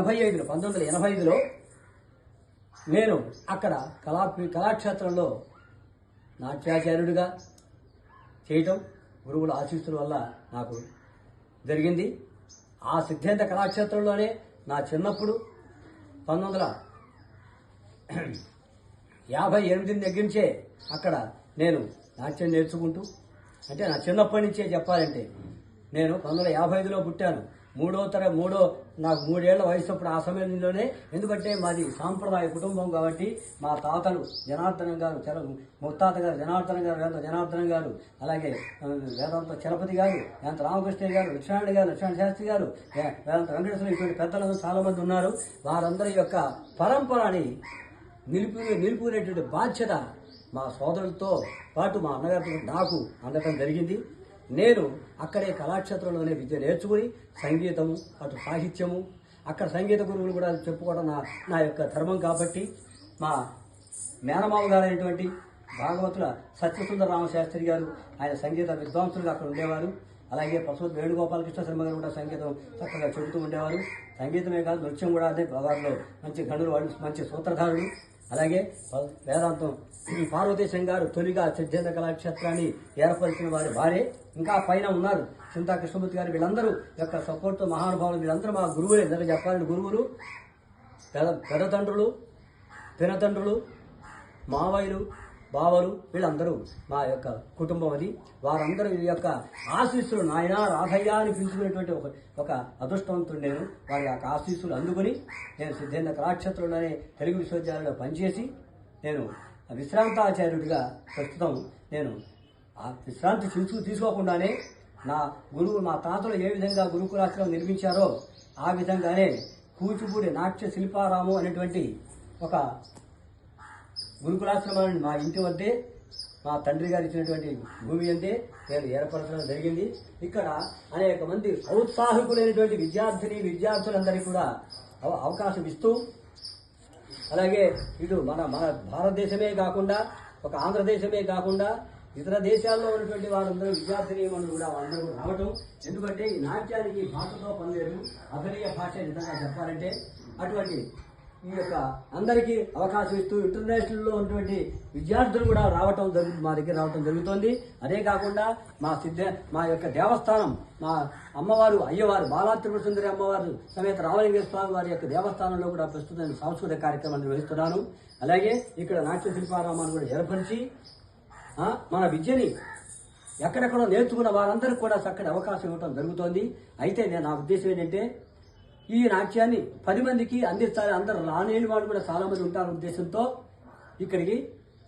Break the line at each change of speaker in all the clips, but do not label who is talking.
ఎనభై ఐదులో పంతొమ్మిది వందల ఎనభై ఐదులో నేను అక్కడ కళా కళాక్షేత్రంలో నాట్యాచార్యుడిగా చేయటం గురువుల ఆశీస్సుల వల్ల నాకు జరిగింది. ఆ సిద్ధాంత కళాక్షేత్రంలోనే నా చిన్నప్పుడు పంతొమ్మిది వందల యాభై ఎనిమిది దగ్గర నుంచే అక్కడ నేను నాట్యం నేర్చుకుంటూ అంటే నా చిన్నప్పటి నుంచే చెప్పాలంటే నేను పంతొమ్మిది వందల యాభై ఐదులో పుట్టాను. మూడో తర మూడో నాకు మూడేళ్ళ వయసు అప్పుడు ఆ సమయంలోనే. ఎందుకంటే మాది సాంప్రదాయ కుటుంబం కాబట్టి మా తాతలు జనార్దనం గారు చర ముత్తాత గారు జనార్దనం గారు వేద జనార్దనం గారు అలాగే వేదాంత చలపతి గారు వేదాంత రామకృష్ణ గారు లక్ష్మణ గారు లక్ష్మణ శాస్త్రి గారు వేదాంత వెంకటేశ్వర ఇటువంటి పెద్దలు చాలామంది ఉన్నారు. వారందరి యొక్క పరంపరని నిలిపి నిలుపుకునేటువంటి బాధ్యత మా సోదరులతో పాటు మా అన్నగారితో నాకు అందటం జరిగింది. నేను అక్కడే కళాక్షేత్రంలోనే విద్య నేర్చుకుని సంగీతము అటు సాహిత్యము అక్కడ సంగీత గురువులు కూడా చెప్పుకోవడం నా నా యొక్క ధర్మం కాబట్టి మా మేనమామ గారైనటువంటి భాగవతుల సత్యసుందర రామశాస్త్రి గారు ఆయన సంగీత విద్వాంసులుగా అక్కడ ఉండేవారు. అలాగే ప్రసూత్ వేణుగోపాలకృష్ణ శర్మ గారు కూడా సంగీతం చక్కగా చెబుతూ ఉండేవారు. సంగీతమే కాదు నృత్యం కూడా అదే వారిలో మంచి గనులు వాళ్ళు మంచి సూత్రధారులు. అలాగే వేదాంతం శ్రీ పార్వతీశం గారు తొలిగా సిద్ధాంత కళాక్షేత్రాన్ని ఏర్పరిచిన వారి వారే. ఇంకా పైన ఉన్నారు చింతా కృష్ణమూర్తి గారు వీళ్ళందరూ. యొక్క సపోర్ట్తో మహానుభావులు వీళ్ళందరూ మా గురువులే. ఇద్దరు చెప్పాలని గురువులు పెద పెదతండ్రులు పినతండ్రులు మావయ్యలు బావలు వీళ్ళందరూ మా యొక్క కుటుంబం అది. వారందరూ ఈ యొక్క ఆశీస్సులు నాయన రాధయ్య అని పిలుచుకునేటువంటి ఒక ఒక అదృష్టవంతుడు నేను. వారి యొక్క ఆశీస్సులు అందుకుని నేను సిద్ధేంద్ర కళాక్షేత్రంలోనే తెలుగు విశ్వవిద్యాలయంలో పనిచేసి నేను విశ్రాంతాచార్యుడిగా ప్రస్తుతం నేను ఆ విశ్రాంతి తీసుకు తీసుకోకుండానే నా గురువు మా తాతలు ఏ విధంగా గురుకులాశ్రమం నిర్మించారో ఆ విధంగానే కూచిపూడి నాట్య శిల్పారాము అనేటువంటి ఒక గురుకులాశ్రమాన్ని మా ఇంటి వద్దే మా తండ్రి గారు ఇచ్చినటువంటి భూమి అంతే నేను ఏర్పరచడం జరిగింది. ఇక్కడ అనేక మంది ఔత్సాహకులైనటువంటి విద్యార్థిని విద్యార్థులందరికీ కూడా అవ- అవకాశం ఇస్తూ అలాగే ఇటు మన మన భారతదేశమే కాకుండా ఒక ఆంధ్రదేశమే కాకుండా ఇతర దేశాల్లో ఉన్నటువంటి వారందరూ విద్యార్థిని మనులు కూడా వాళ్ళందరూ రావటం. ఎందుకంటే ఈ నాట్యానికి భాషతో పని లేదు భాష నిజంగా చెప్పాలంటే అటువంటి ఈ యొక్క అందరికీ అవకాశం ఇస్తూ ఇంటర్నేషనల్లో ఉన్నటువంటి విద్యార్థులు కూడా రావటం జరుగుతుంది మా దగ్గర రావటం జరుగుతోంది. అదే కాకుండా మా సిద్ధ మా యొక్క దేవస్థానం మా అమ్మవారు అయ్యవారు బాలాత్రిపుర సుందరి అమ్మవారు సమేత రామలింగేశ్వర స్వామి వారి యొక్క దేవస్థానంలో కూడా ప్రస్తుతం నేను సాంస్కృతిక కార్యక్రమాన్ని నిర్వహిస్తున్నాను అలాగే ఇక్కడ నాట్య శిల్పారామాన్ని కూడా ఏర్పరిచి మన విద్యని ఎక్కడెక్కడో నేర్చుకున్న వారందరికీ కూడా చక్కటి అవకాశం ఇవ్వడం జరుగుతోంది. అయితే నేను నా ఉద్దేశం ఏంటంటే ఈ నాట్యాన్ని పది మందికి అందించాలి. అందరూ రానేని వాళ్ళు కూడా చాలా మంది ఉంటారు ఉద్దేశంతో ఇక్కడికి.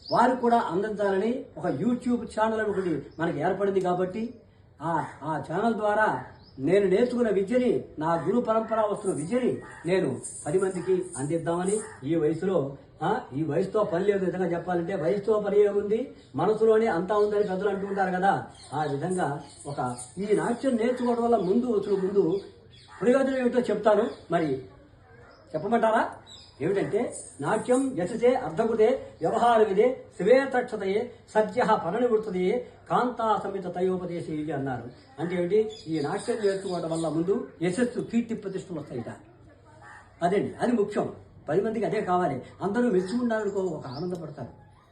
వారు కూడా అందించాలని ఒక యూట్యూబ్ ఛానల్ ఒకటి మనకి ఏర్పడింది కాబట్టి ఆ ఆ ఛానల్ ద్వారా నేను నేర్చుకున్న విద్యని నా గురు పరంపర వస్తున్న విద్యని నేను పది మందికి అందిద్దామని ఈ వయసులో ఈ వయసుతో పని లేదు విధంగా చెప్పాలంటే. వయసుతో పని ఏముంది మనసులోనే అంతా ఉందని పెద్దలు అంటుంటారు కదా. ఆ విధంగా ఒక ఈ నాట్యం నేర్చుకోవడం వల్ల ముందు వచ్చిన ముందు ప్రయోజనం ఏమిటో చెప్తాను. మరి చెప్పమంటారా? ఏమిటంటే నాట్యం యశసే అర్ధకుదే వ్యవహార విదే శివేతక్షతయే సత్య పరణివృత్తయే కాంతా సమిత తయోపదేశే ఇది అన్నారు. అంటే ఏమిటి? ఈ నాట్యం నేర్చుకోవడం వల్ల ముందు యశస్సు కీర్తి ప్రతిష్టలు వస్తాయిట. అదండి అది ముఖ్యం. పది మందికి అదే కావాలి. అందరూ మెచ్చుకున్నారనుకో ఒక ఆనందపడతారు.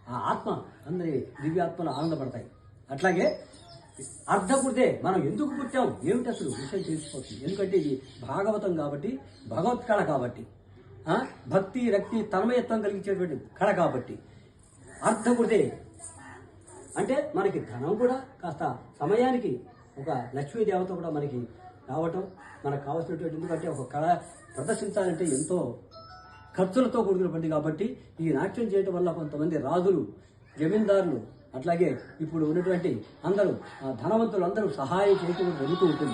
ఆ ఆత్మ అందరి దివ్యాత్మలు ఆనందపడతాయి. అట్లాగే అర్ధకృతే మనం ఎందుకు పుట్టాం? ఏమిటి అసలు విషయం తెలిసిపోతుంది. ఎందుకంటే ఇది భాగవతం కాబట్టి భగవత్ కళ కాబట్టి. భక్తి రక్తి తన్మయత్వం కలిగించేటువంటి కళ కాబట్టి. అర్ధకృతే. అంటే మనకి ధనం కూడా కాస్త సమయానికి ఒక లక్ష్మీ దేవత కూడా మనకి రావటం మనకు కావాల్సినటువంటి ఎందుకంటే ఒక కళ ప్రదర్శించాలంటే ఎంతో ఖర్చులతో కూడుకున్న పని కాబట్టి ఈ నాట్యం చేయడం వల్ల కొంతమంది రాజులు జమీందారులు అట్లాగే ఇప్పుడు ఉన్నటువంటి అందరూ ధనవంతులు అందరూ సహాయం చేయటం జరుగుతూ ఉంటుంది